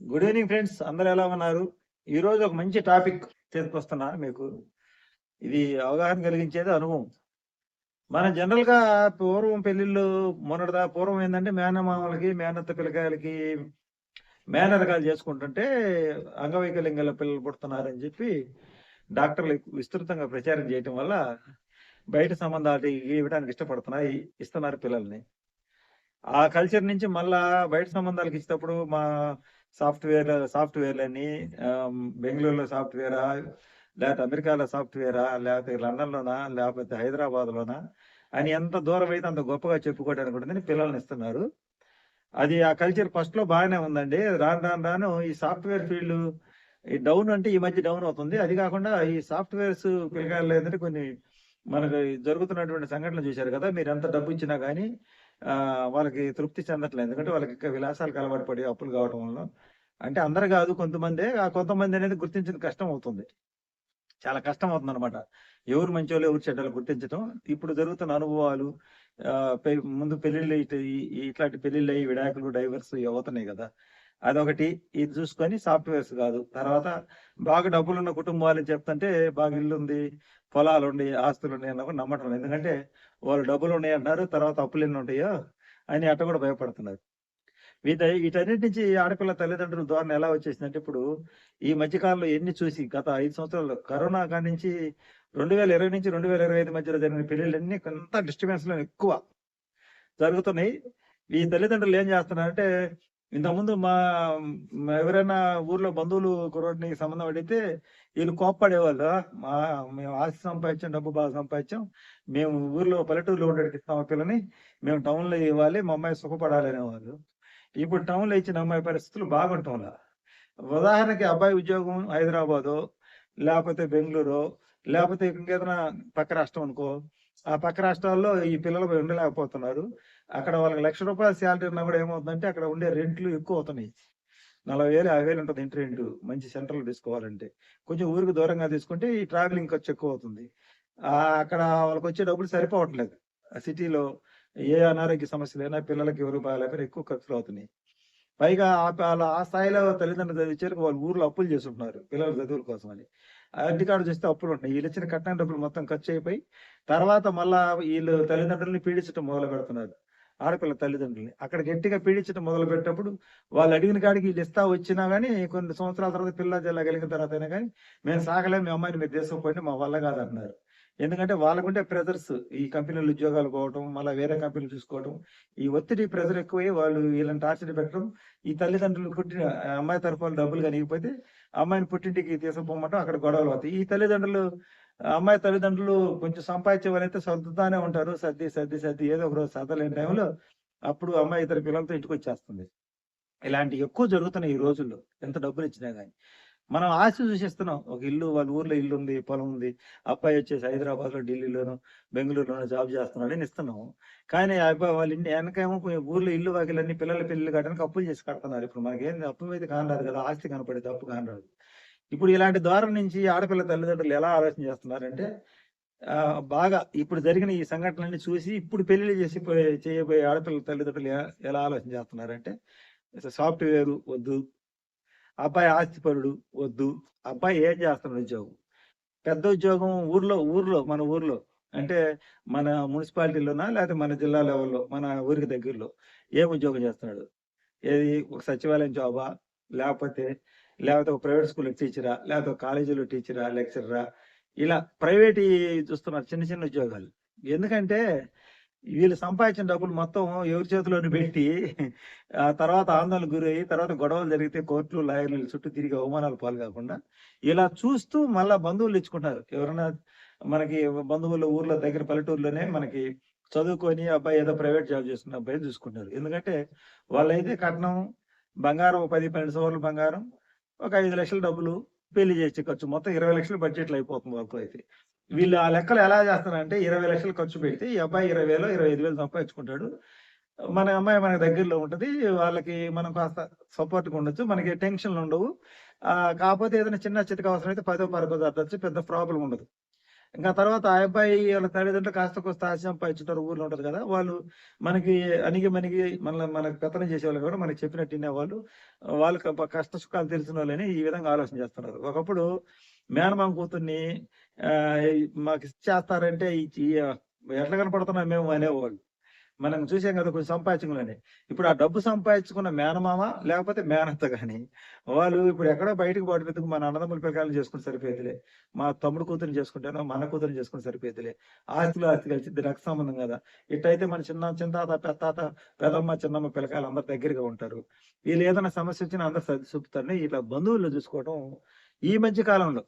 Good evening friends అందరు ఎలా ఉన్నారు? ఈ రోజు ఒక మంచి టాపిక్ తీసుకొస్తున్నాను మీకు. ఇది అవగాహన కలిగించేది అనుభవం. మన జనరల్గా పూర్వం పెళ్ళిళ్ళు మొన్నటిదా పూర్వం ఏంటంటే మేనమామలకి మేనత్త పిల్లకాయలకి మేనరకాలు చేసుకుంటుంటే అంగవైకల్యం గల పిల్లలు పుడుతున్నారని చెప్పి డాక్టర్లు విస్తృతంగా ప్రచారం చేయటం వల్ల బయట సంబంధాలు ఇవ్వడానికి ఇష్టపడుతున్నాయి ఇస్తున్నారు పిల్లల్ని. ఆ కల్చర్ నుంచి మళ్ళా బయట సంబంధాలకు ఇచ్చేటప్పుడు మా సాఫ్ట్వేర్ సాఫ్ట్వేర్లని బెంగళూరులో సాఫ్ట్వేరా లేకపోతే అమెరికాలో సాఫ్ట్వేరా లేకపోతే లండన్లోనా లేకపోతే హైదరాబాద్లోనా అని ఎంత దూరం అయితే అంత గొప్పగా చెప్పుకోవడానికి ఉంటుందని పిల్లల్ని ఇస్తున్నారు. అది ఆ కల్చర్ ఫస్ట్లో బాగానే ఉందండి. రాను రాను రాను ఈ సాఫ్ట్వేర్ ఫీల్డ్ ఈ డౌన్ అంటే ఈ మధ్య డౌన్ అవుతుంది. అది కాకుండా ఈ సాఫ్ట్వేర్స్ పిల్లగాళ్ళు ఏంటంటే కొన్ని మనకు జరుగుతున్నటువంటి సంఘటనలు చూశారు కదా మీరు ఎంత డబ్బు ఇచ్చినా కానీ వాళ్ళకి తృప్తి చెందట్లేదు. ఎందుకంటే వాళ్ళకి విలాసాలు విలాసాలకు అలవాటు పడి అప్పులు కావడం వల్ల అంటే అందరు కాదు కొంతమంది. ఆ కొంతమంది అనేది గుర్తించడం కష్టం అవుతుంది. చాలా కష్టం అవుతుంది అనమాట ఎవరు మంచోళ్ళు ఎవరు చెడ్డలు గుర్తించడం ఇప్పుడు జరుగుతున్న అనుభవాలు ముందు పెళ్ళిళ్ళు ఇట్లాంటి పెళ్ళిళ్ళు అయ్యి విడాకులు డైవర్స్ అవుతున్నాయి కదా. అదొకటి. ఇది చూసుకొని సాఫ్ట్వేర్స్ కాదు. తర్వాత బాగా డబ్బులున్న కుటుంబాలు చెప్తుంటే బాగా ఇల్లు ఉంది పొలాలు ఉండి ఆస్తులు అన్న కూడా నమ్మటం ఎందుకంటే వాళ్ళు డబ్బులు ఉన్నాయి తర్వాత అప్పులు ఎన్ని ఉంటాయో అని అట్ట కూడా భయపడుతున్నారు. వీట వీటన్నిటి నుంచి ఆడపిల్ల తల్లిదండ్రుల ద్వారా ఎలా వచ్చేసిందంటే ఇప్పుడు ఈ మధ్యకాలంలో ఎన్ని చూసి గత ఐదు సంవత్సరాలు కరోనా కాడి నుంచి రెండు వేల ఇరవై నుంచి రెండు వేల ఇరవై ఐదు మధ్యలో జరిగిన పెళ్ళిళ్ళన్నీ కొంత డిస్టర్బెన్స్ ఎక్కువ జరుగుతున్నాయి. ఈ తల్లిదండ్రులు ఏం చేస్తున్నారంటే ఇంతకుముందు మా మా ఎవరైనా ఊర్లో బంధువులు కుర్రోడిని సంబంధం అడిగితే వీళ్ళు కోప్పడేవాళ్ళు. మా మేము ఆస్తి సంపాదించాం డబ్బు బాగా సంపాదించాం. మేము ఊర్లో పల్లెటూరులో ఉండేటికి ఇస్తాం పిల్లని. మేము టౌన్లో ఇవ్వాలి మా అమ్మాయి సుఖపడాలి అనేవాళ్ళు. ఇప్పుడు టౌన్లో ఇచ్చిన అమ్మాయి పరిస్థితులు బాగుంటాంలా ఉదాహరణకి అబ్బాయి ఉద్యోగం హైదరాబాదు లేకపోతే బెంగళూరు లేకపోతే ఇంకేదైనా పక్క రాష్ట్రం అనుకో. ఆ పక్క రాష్ట్రాల్లో ఈ పిల్లలు ఉండలేకపోతున్నారు. అక్కడ వాళ్ళకి లక్ష రూపాయల శాలరీ ఉన్నా కూడా ఏమవుతుందంటే అక్కడ ఉండే రెంట్లు ఎక్కువ అవుతున్నాయి. నలభై వేలు యాభై వేలు ఉంటుంది ఇంటి రెంట్ మంచి సెంటర్లు తీసుకోవాలంటే. కొంచెం ఊరికి దూరంగా తీసుకుంటే ఈ ట్రావెలింగ్ ఖర్చు ఎక్కువ అవుతుంది. అక్కడ వాళ్ళకి వచ్చే డబ్బులు సరిపోవట్లేదు. ఆ సిటీలో ఏ అనారోగ్య సమస్యలు అయినా పిల్లలకి ఎవరు బాగాలేకపోయినా ఎక్కువ ఖర్చులు అవుతున్నాయి. పైగా ఆ వాళ్ళ ఆ స్థాయిలో తల్లిదండ్రులు చదివించారు వాళ్ళు ఊర్లో అప్పులు చేస్తుంటున్నారు పిల్లల చదువుల కోసం అని. అడ్డి కార్డు చేస్తే అప్పులు ఉంటాయి వీళ్ళు ఇచ్చిన కట్నం డబ్బులు మొత్తం ఖర్చు అయిపోయి తర్వాత మళ్ళా వీళ్ళు తల్లిదండ్రుల్ని పీడించడం మొదలు పెడుతున్నారు ఆడపిల్ల తల్లిదండ్రుల్ని. అక్కడ గట్టిగా పీడించడం మొదలు పెట్టినప్పుడు వాళ్ళు అడిగిన కాడికి వీళ్ళు ఇస్తా వచ్చినా గానీ కొన్ని సంవత్సరాల తర్వాత పిల్ల జిల్లా కలిగిన తర్వాత అయినా కానీ మేము సాగలేము మీ అమ్మాయిని మీరు తీసుకుపోయింది మా వల్ల కాదన్నారు. ఎందుకంటే వాళ్ళకుంటే ప్రెజర్స్ ఈ కంపెనీలు ఉద్యోగాలు పోవటం మళ్ళీ వేరే కంపెనీలు చూసుకోవడం ఈ ఒత్తిడి ప్రెజర్ ఎక్కువై వాళ్ళు వీళ్ళని టార్చర్ పెట్టడం ఈ తల్లిదండ్రులు పుట్టిన అమ్మాయి తరఫు డబ్బులు కనిగిపోతే అమ్మాయిని పుట్టింటికి తీసుకుపోమంటాం అక్కడ గొడవలు అవుతాయి. ఈ తల్లిదండ్రులు అమ్మాయి తల్లిదండ్రులు కొంచెం సంపాదించే వాళ్ళైతే సర్దుతానే ఉంటారు. సర్ది సర్ది సర్ది ఏదో ఒక రోజు సర్దలేని టైంలో అప్పుడు అమ్మాయి ఇద్దరు పిల్లలతో ఇంటికి వచ్చేస్తుంది. ఇలాంటి ఎక్కువ జరుగుతున్నాయి ఈ రోజుల్లో ఎంత డబ్బులు ఇచ్చినా కానీ మనం ఆశ చూసిస్తున్నాం ఒక ఇల్లు వాళ్ళ ఊర్లో ఇల్లు ఉంది పొలం ఉంది. అబ్బాయి వచ్చేసి హైదరాబాద్లో ఢిల్లీలోను బెంగళూరులోనూ జాబ్ చేస్తున్నాడు అని ఇస్తున్నాం. కానీ ఆ అబ్బాయి వాళ్ళ ఇంటి వెనకేమో ఊర్లో ఇల్లు వాకిలన్నీ పిల్లల పెళ్ళి కట్టడానికి అప్పులు చేసి కడుతున్నారు. ఇప్పుడు మనకేం అప్పు మీద కానరాదు కదా ఆస్తి కనపడేది అప్పు కానరాదు. ఇప్పుడు ఇలాంటి ద్వారం నుంచి ఆడపిల్ల తల్లిదండ్రులు ఎలా ఆలోచన చేస్తున్నారంటే బాగా ఇప్పుడు జరిగిన ఈ సంఘటనలన్నీ చూసి ఇప్పుడు పెళ్ళి చేసి చేయబోయే ఆడపిల్ల తల్లిదండ్రులు ఎలా ఆలోచన చేస్తున్నారంటే సాఫ్ట్వేర్ వద్దు. అబ్బాయి ఆస్తిపరుడు వద్దు. అబ్బాయి ఏం చేస్తున్నాడు ఉద్యోగం? పెద్ద ఉద్యోగం ఊర్లో ఊర్లో మన ఊర్లో. అంటే మన మున్సిపాలిటీలోనా లేకపోతే మన జిల్లా లెవెల్లో మన ఊరికి దగ్గరలో ఏం ఉద్యోగం చేస్తున్నాడు? ఏది ఒక సచివాలయం జాబా? లేకపోతే లేకపోతే ఒక ప్రైవేట్ స్కూల్ టీచరా లేకపోతే ఒక కాలేజీలో టీచరా లెక్చరరా? ఇలా ప్రైవేట్ చూస్తున్నారు చిన్న చిన్న ఉద్యోగాలు. ఎందుకంటే వీళ్ళు సంపాదించిన డబ్బులు మొత్తం ఎవరి చేతిలోని పెట్టి ఆ తర్వాత ఆందోళన గురయ్యి తర్వాత గొడవలు జరిగితే కోర్టులు లాయర్లు చుట్టూ తిరిగి అవమానాలు పాలు కాకుండా ఇలా చూస్తూ మళ్ళా బంధువులు ఇచ్చుకుంటారు ఎవరైనా మనకి బంధువుల ఊర్లో దగ్గర పల్లెటూరులోనే మనకి చదువుకొని అబ్బాయి ఏదో ప్రైవేట్ జాబ్ చేస్తున్న అబ్బాయి చూసుకుంటారు ఎందుకంటే వాళ్ళైతే కట్నం బంగారం ఒక పది పన్నెండు సవర్లు బంగారం ఒక ఐదు లక్షల డబ్బులు పెళ్ళి చేసే ఖర్చు. మొత్తం ఇరవై లక్షల బడ్జెట్లు అయిపోతుంది వరకు అయితే. వీళ్ళు ఆ లెక్కలు ఎలా చేస్తారంటే ఇరవై లక్షలు ఖర్చు పెడితే ఈ అబ్బాయి ఇరవై వేలు ఇరవై ఐదు వేలు సంపాదించుకుంటాడు. మన అమ్మాయి మన దగ్గరలో ఉంటది. వాళ్ళకి మనం కాస్త సపోర్ట్గా ఉండొచ్చు. మనకి టెన్షన్లు ఉండవు. కాకపోతే ఏదైనా చిన్న చితక అవసరం అయితే పదో పరకో తగ్గచ్చు పెద్ద ప్రాబ్లం ఉండదు. ఇంకా తర్వాత ఆ అబ్బాయి వాళ్ళ తల్లిదండ్రులు కాస్త కోస్త ఆశ సంపాదించుంటారు ఊర్లో ఉంటారు కదా. వాళ్ళు మనకి అనిగి మనకి మన మనకి పెత్తనం చేసేవాళ్ళు కూడా మనకి చెప్పినట్టు వినేవాళ్ళు. వాళ్ళకి కష్ట సుఖాలు తెలిసిన వాళ్ళని ఈ విధంగా ఆలోచన చేస్తున్నారు. ఒకప్పుడు మేనమామ కూతుర్ని ఆ, మాకు చేస్తారంటే ఎట్లా కనపడుతున్నాం మేము? అనేవాళ్ళు. మనం చూసాం కదా కొంచెం సంపాదించుకుని ఇప్పుడు ఆ డబ్బు సంపాదించుకున్న మేనమామ లేకపోతే మేనత్త గాని వాళ్ళు ఇప్పుడు ఎక్కడో బయటకు పోవడం మన అన్నదమ్ముల పిల్లకాయలు చేసుకుని సరిపోయేదిలే. మా తమ్ముడు కూతురు చేసుకుంటాను మన కూతురు చేసుకుని సరిపోయేదిలే. ఆస్తులు ఆస్తి కలిసి రక్త సంబంధం కదా. ఇట్టయితే మన చిన్న చింతాత పెత్తాత పెదమ్మ చిన్నమ్మ పిల్లకాయలు అందరు దగ్గరగా ఉంటారు. వీళ్ళు ఏదైనా సమస్య వచ్చినా అందరు సర్ది చూపుతారని ఇట్లా బంధువులు చూసుకోవడం ఈ మధ్య కాలంలో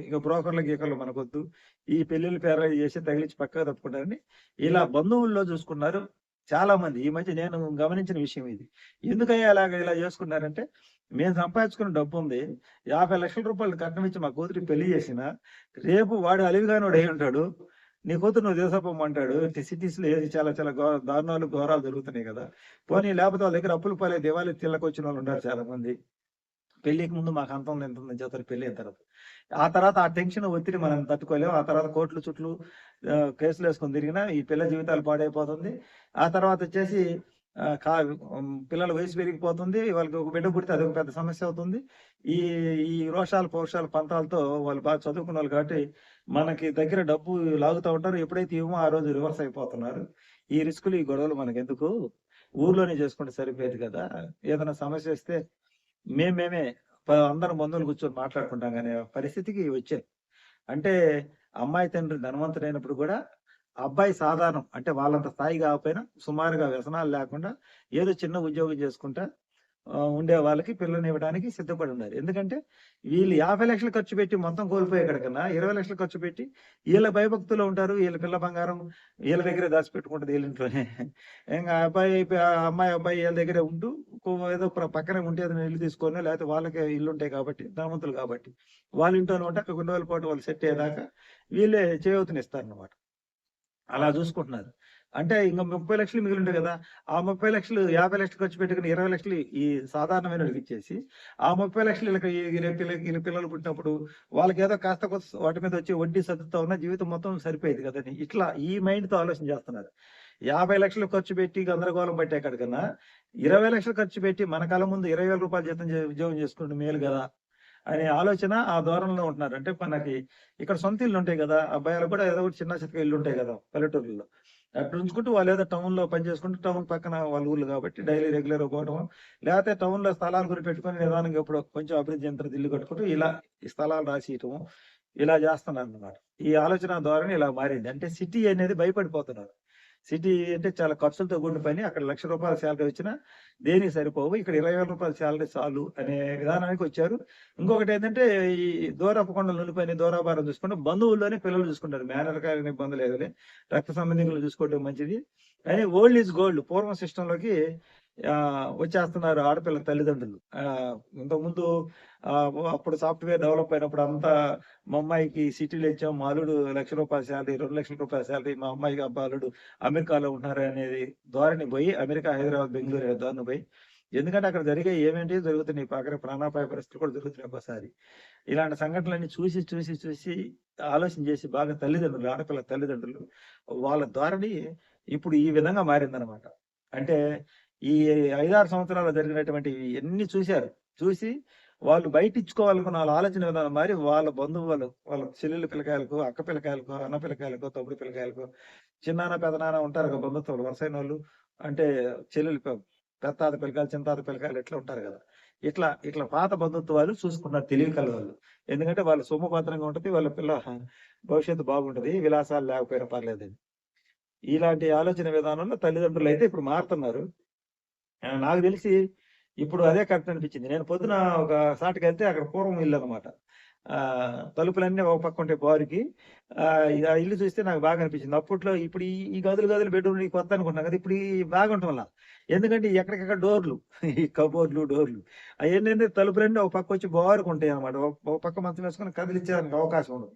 ఇక బ్రోకర్ల గీకర్లు మనకొద్దు. ఈ పెళ్ళిళ్ళు పేర్లు చేసి తగిలించి పక్కగా తప్పుకుంటారని ఇలా బంధువుల్లో చూసుకున్నారు చాలా మంది ఈ మధ్య నేను గమనించిన విషయం ఇది. ఎందుకయ్యా అలాగ ఇలా చేసుకున్నారంటే మేము సంపాదించుకున్న డబ్బు ఉంది యాభై లక్షల రూపాయలు కట్నం ఇచ్చి మా కూతురికి పెళ్ళి చేసిన రేపు వాడు అలివిగానోడు అయి ఉంటాడు. నీ కూతురు నువ్వు దేశపమ్మంటాడు. సిటీస్లో ఏది చాలా చాలా ఘో- దారుణాలు ఘోరాలు జరుగుతున్నాయి కదా. పోనీ లేకపోతే వాళ్ళ దగ్గర అప్పులు పాలే దేవాలి తిళ్ళకి వచ్చిన వాళ్ళు ఉన్నారు చాలా మంది పెళ్ళికి ముందు మాకు అంత ఉంది ఎంత ఉందని చెప్తారు. పెళ్ళి అయిన తర్వాత. ఆ తర్వాత ఆ టెన్షన్ ఒత్తిడి మనం తట్టుకోలేము. ఆ తర్వాత కోట్లు చుట్లు కేసులు వేసుకొని తిరిగినా ఈ పిల్ల జీవితాలు పాడైపోతుంది. ఆ తర్వాత వచ్చేసి కా పిల్లల వయసు పెరిగిపోతుంది. వాళ్ళకి ఒక బిడ్డ పుడితే అదొక పెద్ద సమస్య అవుతుంది. ఈ ఈ రోషాలు పౌషాలు పంతాలతో వాళ్ళు బాగా చదువుకున్న వాళ్ళు కాబట్టి మనకి దగ్గర డబ్బు లాగుతూ ఉంటారు. ఎప్పుడైతే ఇవ్వమో ఆ రోజు రివర్స్ అయిపోతున్నారు. ఈ రిస్కులు ఈ గొడవలు మనకి ఎందుకు ఊర్లోనే చేసుకుంటే సరిపోయేది కదా. ఏదైనా సమస్య వస్తే మేమేమే మేమే అందరం బంధువులు కూర్చొని మాట్లాడుకుంటాం కానీ పరిస్థితికి వచ్చాయి. అంటే అమ్మాయి తండ్రి ధనవంతుడైనప్పుడు కూడా అబ్బాయి సాధారణం. అంటే వాళ్ళంత స్థాయి కాకపోయినా సుమారుగా వ్యసనాలు లేకుండా ఏదో చిన్న ఉద్యోగం చేసుకుంటా ఉండే వాళ్ళకి పిల్లల్ని ఇవ్వడానికి సిద్ధపడి ఉన్నారు. ఎందుకంటే వీళ్ళు యాభై లక్షలు ఖర్చు పెట్టి మొత్తం కోల్పోయే కన్నా ఇరవై లక్షలు ఖర్చు పెట్టి వీళ్ళ భయభక్తులు ఉంటారు. వీళ్ళ పిల్ల బంగారం వీళ్ళ దగ్గరే దాచిపెట్టుకుంటుంది వీళ్ళ ఇంట్లోనే. ఇంకా అబ్బాయి ఆ అమ్మాయి అబ్బాయి వీళ్ళ దగ్గరే ఉంటూ ఏదో పక్కనే ఉంటే ఏదైనా ఇల్లు తీసుకొని లేకపోతే వాళ్ళకే ఇల్లు ఉంటాయి కాబట్టి ధనవంతులు కాబట్టి వాళ్ళ ఇంట్లోనే ఉంటే కొన్ని రోజుల పాటు వాళ్ళు సెట్ అయ్యేదాకా వీళ్ళే చేయవతనిస్తారు అనమాట అలా చూసుకుంటున్నారు. అంటే ఇంకా ముప్పై లక్షలు మిగిలి ఉంటాయి కదా ఆ ముప్పై లక్షలు యాభై లక్షలు ఖర్చు పెట్టుకుని ఇరవై లక్షలు ఈ సాధారణమైన ఇచ్చేసి ఆ ముప్పై లక్షలు వీళ్ళకి పిల్లలు పిల్లలు పుట్టినప్పుడు వాళ్ళకి ఏదో కాస్త కొత్త వాటి మీద వచ్చి వడ్డీ సర్దుతా ఉన్న జీవితం మొత్తం సరిపోయేది కదని ఇట్లా ఈ మైండ్తో ఆలోచన చేస్తున్నారు. యాభై లక్షలు ఖర్చు పెట్టి గందరగోళం పట్టే కన్నా ఇరవై లక్షలు ఖర్చు పెట్టి మన కాల ముందు ఇరవై వేల రూపాయలు జీతం ఉద్యోగం చేసుకుంటే మేలు కదా అనే ఆలోచన ఆ దూరంలో ఉంటున్నారు. అంటే మనకి ఇక్కడ సొంత ఇల్లు ఉంటాయి కదా అబ్బాయిలు కూడా ఏదో ఒకటి చిన్న చిన్న ఇల్లు ఉంటాయి కదా పల్లెటూరులో అట్లా ఉంచుకుంటూ వాళ్ళు ఏదో టౌన్లో పని చేసుకుంటూ టౌన్ పక్కన వాళ్ళ ఊళ్ళు కాబట్టి డైలీ రెగ్యులర్ పోవడం లేకపోతే టౌన్లో స్థలాలు గురి పెట్టుకుని నిదానంగా ఇప్పుడు కొంచెం అభివృద్ధి చెందిన ఇల్లు కట్టుకుంటూ ఇలా ఈ స్థలాలు రాసియటం ఇలా చేస్తున్నారు అన్నమాట ఈ ఆలోచన ధోరణి ఇలా మారింది. అంటే సిటీ అనేది భయపడిపోతున్నారు. సిటీ అంటే చాలా ఖర్చులతో కూడిన పని. అక్కడ లక్ష రూపాయల శాలరీ వచ్చినా దేనికి సరిపోవు. ఇక్కడ ఇరవై వేల రూపాయల శాలరీ చాలు అనే విధానానికి వచ్చారు. ఇంకొకటి ఏంటంటే ఈ దూరపు కొండలు నిలిపోయిన దూరాభారం చూసుకుంటే బంధువుల్లోనే పిల్లలు చూసుకుంటారు. మేనర్ కాలని ఇబ్బంది లేదులే. రక్త సంబంధికులు చూసుకోవడం మంచిది. కానీ ఓల్డ్ ఈజ్ గోల్డ్. పూర్వం సిస్టమ్లోకి వచ్చేస్తున్నారు ఆడపిల్ల తల్లిదండ్రులు. ఆ, ఇంతకుముందు అప్పుడు సాఫ్ట్వేర్ డెవలప్ అయినప్పుడు అంతా మా అమ్మాయికి సిటీలో ఇచ్చాం. మా అల్లుడు లక్ష రూపాయల శాలరీ రెండు లక్షల రూపాయల శాలరీ. మా అమ్మాయికి అబ్బా అమెరికాలో ఉంటున్నారు అనేది ధోరణి పోయి అమెరికా హైదరాబాద్ బెంగళూరు ధోరణి పోయి ఎందుకంటే అక్కడ జరిగే ఏమేంటి జరుగుతున్నాయి? అక్కడ ప్రాణాపాయ పరిస్థితులు కూడా జరుగుతున్నాయి ఒకసారి ఇలాంటి సంఘటనలన్నీ చూసి చూసి చూసి ఆలోచన చేసి బాగా తల్లిదండ్రులు ఆడపిల్ల తల్లిదండ్రులు వాళ్ళ ధోరణి ఇప్పుడు ఈ విధంగా మారిందనమాట అంటే ఈ ఐదారు సంవత్సరాలు జరిగినటువంటి ఎన్ని చూశారు. చూసి వాళ్ళు బయట ఇచ్చుకోవాలనుకున్న వాళ్ళ ఆలోచన విధానం మారి వాళ్ళ బంధువులు వాళ్ళ చెల్లెలు పిల్లకాయలకు అక్క పిల్లకాయలకు అన్న పిల్లకాయలకు తమ్ముడు పిల్లకాయలకు చిన్నాన్న పెదనాన్న ఉంటారు కదా బంధుత్వాలు వరుసైన వాళ్ళు అంటే చెల్లెలు పెత్తాత పిల్లకాయలు చింతాత పిల్లకాయలు ఎట్లా ఉంటారు కదా. ఇట్లా ఇట్లా పాత బంధుత్వాలు చూసుకున్నారు తెలివి వాళ్ళు ఎందుకంటే వాళ్ళు సుమభద్రంగా ఉంటుంది వాళ్ళ పిల్ల భవిష్యత్తు బాగుంటది విలాసాలు లేకపోయినా పర్లేదు ఇలాంటి ఆలోచన విధానంలో తల్లిదండ్రులు అయితే ఇప్పుడు మారుతున్నారు. నాకు తెలిసి ఇప్పుడు అదే కరెక్ట్ అనిపించింది. నేను పొద్దున ఒక సాటికి వెళ్తే అక్కడ పూర్వం ఇల్లు అనమాట తలుపులన్నీ ఒక పక్క ఉంటాయి బారుకి. ఆ ఇల్లు చూస్తే నాకు బాగా అనిపించింది. అప్పట్లో ఇప్పుడు ఈ గదులు గదులు బెడ్రూమ్ కొత్త అనుకుంటున్నాను కదా ఇప్పుడు ఈ బాగుంటాం వల్ల ఎందుకంటే ఎక్కడికక్కడ డోర్లు ఈ కబోర్డ్లు డోర్లు అవన్నీ తలుపులన్నీ ఒక పక్క వచ్చి బారుకు ఉంటాయి అనమాట ఒక పక్క మంచం వేసుకొని కదిలించడానికి అవకాశం ఉండదు.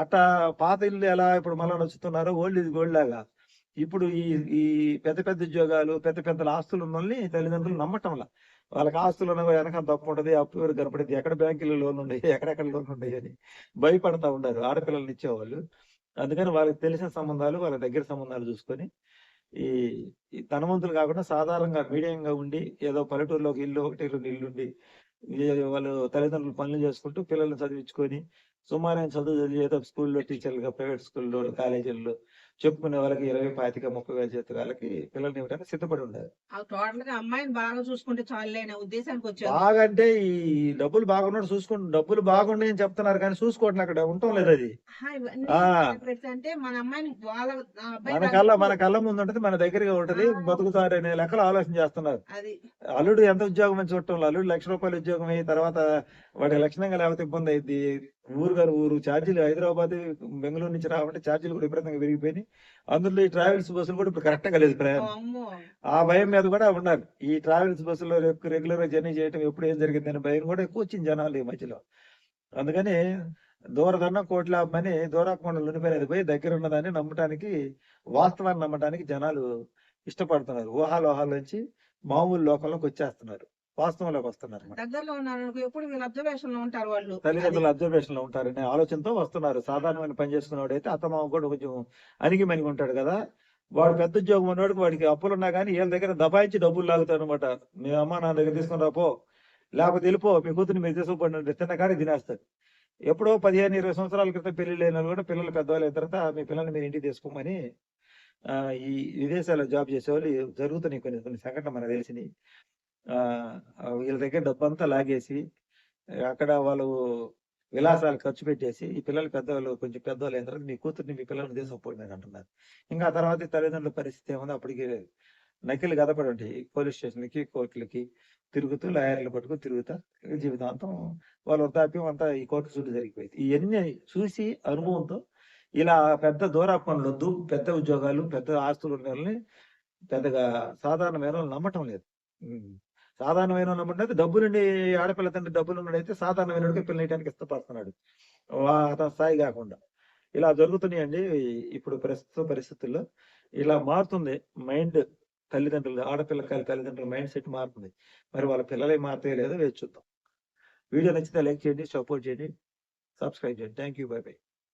అట్టా పాత ఇల్లు ఎలా ఇప్పుడు మళ్ళీ నచ్చుతున్నారో ఓల్డ్ ఇది గోల్డ్ లాగా. ఇప్పుడు ఈ ఈ పెద్ద పెద్ద ఉద్యోగాలు పెద్ద పెద్ద ఆస్తులు ఉన్న తల్లిదండ్రులు నమ్మటంలా వాళ్ళకి ఆస్తులు ఉన్న వెనక తప్పు ఉంటుంది అప్పు ఎవరు కనపడింది. ఎక్కడ బ్యాంకులో లోన్ ఉండయి ఎక్కడెక్కడ లోన్ ఉండయి అని భయపడతా ఉండారు ఆడపిల్లల్ని ఇచ్చేవాళ్ళు. అందుకని వాళ్ళకి తెలిసిన సంబంధాలు వాళ్ళ దగ్గర సంబంధాలు చూసుకొని ఈ ఈ ధనవంతులు కాకుండా సాధారణంగా మీడియంగా ఉండి ఏదో పల్లెటూరులోకి ఇల్లు ఒకటి రెండు వాళ్ళు తల్లిదండ్రులు పనులు చేసుకుంటూ పిల్లల్ని చదివించుకొని సుమారైన చదువు చదివి ఏదో స్కూల్లో టీచర్లుగా ప్రైవేట్ స్కూల్లో కాలేజీల్లో చెప్పుకునే వాళ్ళకి ఇరవై పాతిక ముప్పై వేల చేతి వాళ్ళకి పిల్లల్ని ఇవ్వడానికి సిద్ధపడి టోటల్గా అమ్మాయిని బాగా చూసుకుంటే చాలులే అనే ఉద్దేశానికి వచ్చారు. బాగా అంటే ఈ డబ్బులు బాగున్నాడు చూసుకుంటు డబ్బులు బాగున్నాయి అని చెప్తున్నారు కానీ చూసుకోవట్లే అక్కడ ఉండటం లేదు అది. అంటే మన అమ్మాయిని వాళ్ళ ఆ అబ్బాయి మన కళ్ళ మన కళ్ళ ముందు ఉంటది మన దగ్గరగా ఉంటది బతుకుతారు అనే లెక్కలు ఆలోచన చేస్తున్నారు. అల్లుడు ఎంత ఉద్యోగం అని చూడటం అల్లుడు లక్ష రూపాయలు ఉద్యోగం అయ్యి తర్వాత వాడి లక్షణంగా లేకపోతే ఇబ్బంది అయింది ఊరు గారు ఊరు ఛార్జీలు హైదరాబాద్ బెంగళూరు నుంచి రావాలంటే ఛార్జీలు కూడా విపరీతంగా పెరిగిపోయినాయి అందులో ఈ ట్రావెల్స్ బస్సులు కూడా ఇప్పుడు కరెక్ట్గా లేదు ప్రయాణం. ఆ భయం మీద కూడా ఉన్నారు ఈ ట్రావెల్స్ బస్సులో రెగ్యులర్గా జర్నీ చేయడం ఎప్పుడు ఏం జరిగింది అనే భయం కూడా ఎక్కువ వచ్చింది జనాలు ఈ మధ్యలో. అందుకని దూరదన్న కోట్లాభమని దూరాకుండా ఉండిపోయినది పోయి దగ్గర ఉన్నదాన్ని నమ్మటానికి వాస్తవాన్ని నమ్మటానికి జనాలు ఇష్టపడుతున్నారు. ఊహాలోహాల నుంచి మామూలు లోకంలోకి వచ్చేస్తున్నారు. వాస్తవంలోకి వస్తున్నారు అన్నమాట. దగ్గరలో ఉన్నారు అనుకో, ఎప్పుడు వీళ్ళ అబ్జర్వేషన్లో ఉంటారు వాళ్ళు. తల్లిదండ్రుల అబ్జర్వేషన్లో ఉంటారనే ఆలోచనతో వస్తున్నారు. సాధారణమైన పని చేసుకునేవాడు అయితే అత్తమామ కూడా కొంచెం అణిగి మనిగి ఉంటాడు కదా. వాడు పెద్ద ఉద్యోగం ఉన్నవాడికి వాడికి అప్పులు ఉన్నా కానీ వీళ్ళ దగ్గర దబాయించి డబ్బులు లాగుతారు అనమాట మీ అమ్మ నా దగ్గర తీసుకుని రాపో లేకపోతే వెళ్ళిపో. మీ కూతురు మీరు తీసుకుపడి తిన్న కానీ తినేస్తారు ఎప్పుడో పదిహేను ఇరవై సంవత్సరాల క్రితం పెళ్ళి లేని కూడా పిల్లలు పెద్దవాళ్ళు అయిన తర్వాత మీ పిల్లల్ని మీరు ఇంటికి తీసుకోమని ఆ, ఈ విదేశాల్లో జాబ్ చేసేవాళ్ళు జరుగుతున్నాయి కొన్ని కొన్ని సంఘటనలు మనకు తెలిసినాయి వీళ్ళ దగ్గర డబ్బంతా లాగేసి అక్కడ వాళ్ళు విలాసాలు ఖర్చు పెట్టేసి ఈ పిల్లలు పెద్దవాళ్ళు కొంచెం పెద్దవాళ్ళు అయిన తర్వాత మీ కూతుర్ని మీ పిల్లల్ని తీసుకుపోయిందని అంటున్నారు. ఇంకా తర్వాత తల్లిదండ్రుల పరిస్థితి ఏముంది? అప్పటికి నకిలు గదపడి ఉంటాయి. పోలీస్ స్టేషన్లకి కోర్టులకి తిరుగుతూ లాయర్లు పట్టుకుని తిరుగుతా జీవితాంతం వాళ్ళ వృద్ధాప్యం అంతా ఈ కోర్టు చుట్టూ జరిగిపోయింది. ఇవన్నీ చూసి అనుభవంతో ఇలా పెద్ద దూరా పనులు వద్దు పెద్ద ఉద్యోగాలు పెద్ద ఆస్తులు ఉన్న వాళ్ళని పెద్దగా సాధారణ వాళ్ళు నమ్మటం లేదు. సాధారణమైన ఉన్నప్పుడు డబ్బు నుండి ఆడపిల్ల తండ్రి డబ్బులు ఉన్నాడైతే సాధారణమైన వాడికి ఇష్టపడుతున్నాడు. వా- అతని స్థాయి కాకుండా. ఇలా జరుగుతున్నాయండి. ఇప్పుడు ప్రస్తుత పరిస్థితుల్లో ఇలా మారుతుంది. మైండ్ తల్లిదండ్రులు ఆడపిల్ల తల్లిదండ్రుల మైండ్ సెట్ మారుతుంది. మరి వాళ్ళ పిల్లలే మారుతాయో లేదో వేచి చూద్దాం. వీడియో నచ్చితే లైక్ చేయండి సపోర్ట్ చేయండి సబ్స్క్రైబ్ చేయండి. Thank you bye bye.